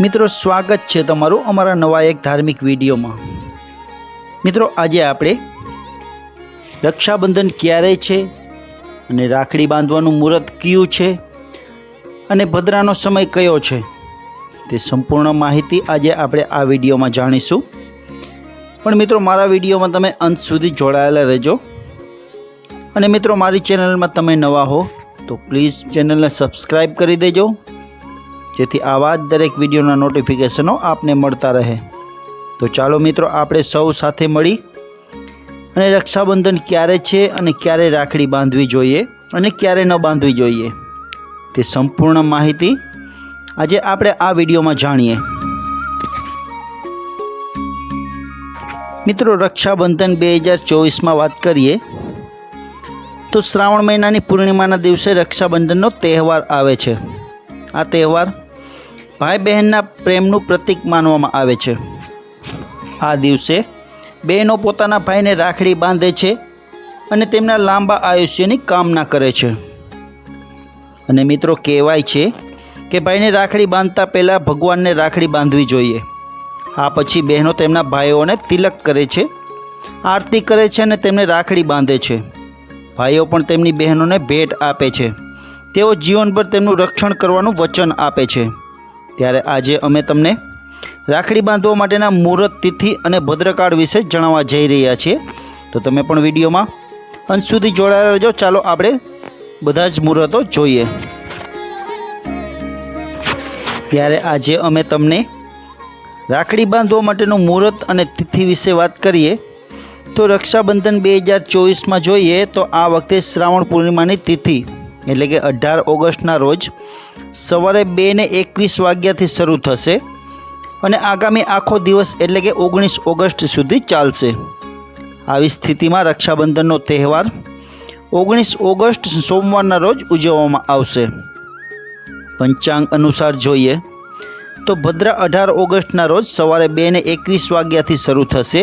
મિત્રો, સ્વાગત છે તમારું અમારા નવા એક ધાર્મિક વિડીયોમાં. મિત્રો, આજે આપણે રક્ષાબંધન ક્યારે છે અને રાખડી બાંધવાનું મુહૂર્ત કયું છે અને ભદ્રાનો સમય કયો છે તે સંપૂર્ણ માહિતી આજે આપણે આ વિડીયોમાં જાણીશું. પણ મિત્રો, મારા વિડીયોમાં તમે અંત સુધી જોડાયેલા રહેજો. અને મિત્રો, મારી ચેનલમાં તમે નવા હો તો પ્લીઝ ચેનલને સબસ્ક્રાઈબ કરી દેજો. જેથી આવા જ દરેક વિડીયોના નોટિફિકેશનો આપને મળતા રહે. તો ચાલો મિત્રો, આપણે સૌ સાથે મળી. અને રક્ષાબંધન ક્યારે છે અને ક્યારે રાખડી બાંધવી જોઈએ અને ક્યારે ન બાંધવી જોઈએ? તે સંપૂર્ણ માહિતી આજે આપણે આ વિડીયોમાં જાણીએ. મિત્રો, રક્ષાબંધન બે હજાર ચોવીસમાં વાત કરીએ, તો શ્રાવણ મહિનાની પૂર્ણિમાના દિવસે રક્ષાબંધનનો તહેવાર આવે છે. આ તહેવાર ભાઈ બહેનના પ્રેમનું પ્રતીક માનવામાં આવે છે. આ દિવસે બહેનો પોતાના ભાઈને રાખડી બાંધે છે અને તેમના લાંબા આયુષ્યની કામના કરે છે. અને મિત્રો, કહેવાય છે કે ભાઈને રાખડી બાંધતા પહેલાં ભગવાનને રાખડી બાંધવી જોઈએ. આ પછી બહેનો તેમના ભાઈઓને તિલક કરે છે, આરતી કરે છે અને તેમને રાખડી બાંધે છે. ભાઈઓ પણ તેમની બહેનોને ભેટ આપે છે. તેઓ જીવનભર તેમનું રક્ષણ કરવાનું વચન આપે છે. ત્યારે આજે અમે તમને રાખડી બાંધવા માટેના મુહૂર્ત તિથિ અને ભદ્રકાળ વિશે જણાવવા જઈ રહ્યા છીએ. તો તમે પણ વિડીયોમાં અંત સુધી જોડાયેલા રહેજો. ચાલો આપણે બધા જ મુહૂર્તો જોઈએ. ત્યારે આજે અમે તમને રાખડી બાંધવા માટેનું મુહૂર્ત અને તિથિ વિશે વાત કરીએ. તો રક્ષાબંધન બે હજાર ચોવીસમાં જોઈએ તો આ વખતે શ્રાવણ પૂર્ણિમાની તિથિ. એટલે કે અઢાર ઓગસ્ટના રોજ સવારે બે ને એકવીસ વાગ્યાથી શરૂ થશે અને આગામી આખો દિવસ એટલે કે ઓગણીસ ઓગસ્ટ સુધી ચાલશે. આવી સ્થિતિમાં રક્ષાબંધનનો તહેવાર ઓગણીસ ઓગસ્ટ સોમવારના રોજ ઉજવવામાં આવશે. પંચાંગ અનુસાર જોઈએ તો ભદ્રા અઢાર ઓગસ્ટના રોજ સવારે બે ને એકવીસ વાગ્યાથી શરૂ થશે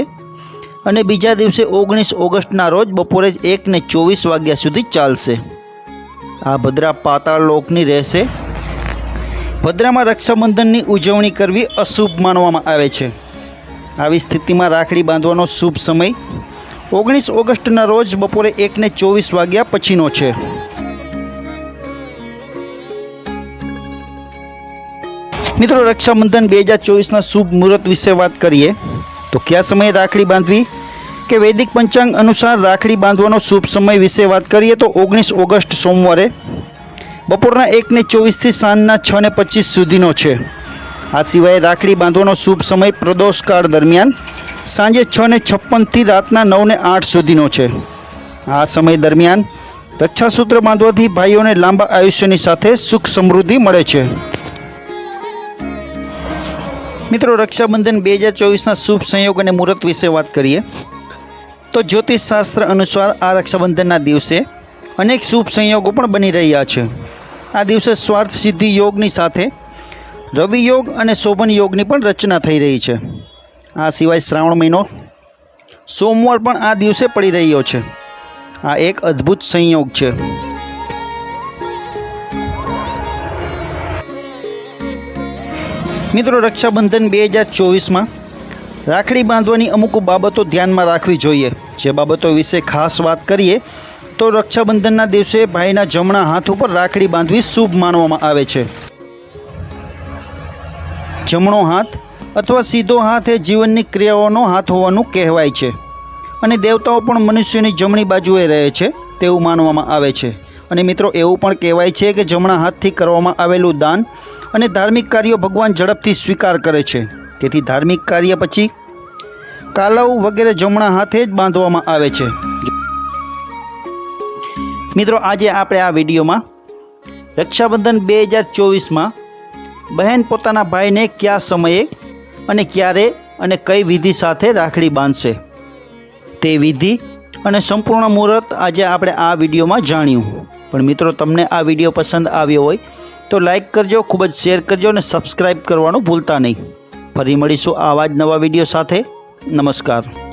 અને બીજા દિવસે ઓગણીસ ઓગસ્ટના રોજ બપોરે એક ને ચોવીસ વાગ્યા સુધી ચાલશે. આ ભદ્રા પાતાળ લોકની રહેશે. ભદ્રામાં રક્ષાબંધનની ઉજવણી કરવી અશુભ માનવામાં આવે છે. આવી સ્થિતિમાં રાખડી બાંધવાનો શુભ સમય ઓગણીસ ઓગસ્ટના રોજ બપોરે એકને ચોવીસ વાગ્યા પછીનો છે. મિત્રો, રક્ષાબંધન બે હજાર ચોવીસના શુભ મુહૂર્ત વિશે વાત કરીએ તો કયા સમયે રાખડી બાંધવી? કે વૈદિક પંચાંગ અનુસાર રાખડી બાંધવાનો શુભ સમય વિશે વાત કરીએ તો ઓગણીસ ઓગસ્ટ સોમવારે બપોરના એકને ચોવીસથી સાંજના છ ને પચીસ સુધીનો છે. આ સિવાય રાખડી બાંધવાનો શુભ સમય પ્રદોષકાળ દરમિયાન સાંજે છ ને છપ્પનથી રાતના નવ ને આઠ સુધીનો છે. આ સમય દરમિયાન રક્ષાસૂત્ર બાંધવાથી ભાઈઓને લાંબા આયુષ્યની સાથે સુખ સમૃદ્ધિ મળે છે. મિત્રો, રક્ષાબંધન બે હજાર ચોવીસના શુભ સંયોગ અને મુહૂર્ત વિશે વાત કરીએ. તો જ્યોતિષશાસ્ત્ર અનુસાર આ રક્ષાબંધનના દિવસે અનેક શુભ સંયોગો પણ બની રહ્યા છે. આ દિવસે સ્વાર્થ સિદ્ધિ યોગની સાથે રવિ યોગ અને શોભન યોગની પણ રચના થઈ રહી છે. આ સિવાય શ્રાવણ મહિનો, સોમવાર પણ આ દિવસે પડી રહ્યો છે. આ એક અદ્ભુત સંયોગ છે. મિત્રો, રક્ષાબંધન બે હજાર ચોવીસમાં રાખડી બાંધવાની અમુક બાબતો ધ્યાનમાં રાખવી જોઈએ. જે બાબતો વિશે ખાસ વાત કરીએ, તો રક્ષાબંધનના દિવસે ભાઈના જમણા હાથ ઉપર રાખડી બાંધવી શુભ માનવામાં આવે છે. જમણો હાથ અથવા સીધો હાથ એ જીવનની ક્રિયાઓનો હાથ હોવાનું કહેવાય છે. અને દેવતાઓ પણ મનુષ્યની જમણી બાજુએ રહે છે, તેવું માનવામાં આવે છે. અને મિત્રો, એવું પણ કહેવાય છે કે જમણા હાથથી કરવામાં આવેલું દાન અને ધાર્મિક કાર્યો ભગવાન ઝડપથી સ્વીકાર કરે છે. તેથી ધાર્મિક કાર્ય પછી કાલવ વગેરે જમણા હાથે જ બાંધવામાં આવે છે. મિત્રો, આજે આપણે આ વિડીયોમાં રક્ષાબંધન બે હજાર ચોવીસમાં બહેન પોતાના ભાઈને કયા સમયે અને ક્યારે અને કઈ વિધિ સાથે રાખડી બાંધશે? તે વિધિ અને સંપૂર્ણ મુહૂર્ત આજે આપણે આ વિડીયોમાં જાણ્યું. પણ મિત્રો, તમને આ વીડિયો પસંદ આવ્યો હોય તો લાઈક કરજો, ખૂબ જ શેર કરજો અને સબસ્ક્રાઈબ કરવાનું ભૂલતા નહીં. ફરી મળીશું આવા જ નવા વીડિયો સાથે. નમસ્કાર.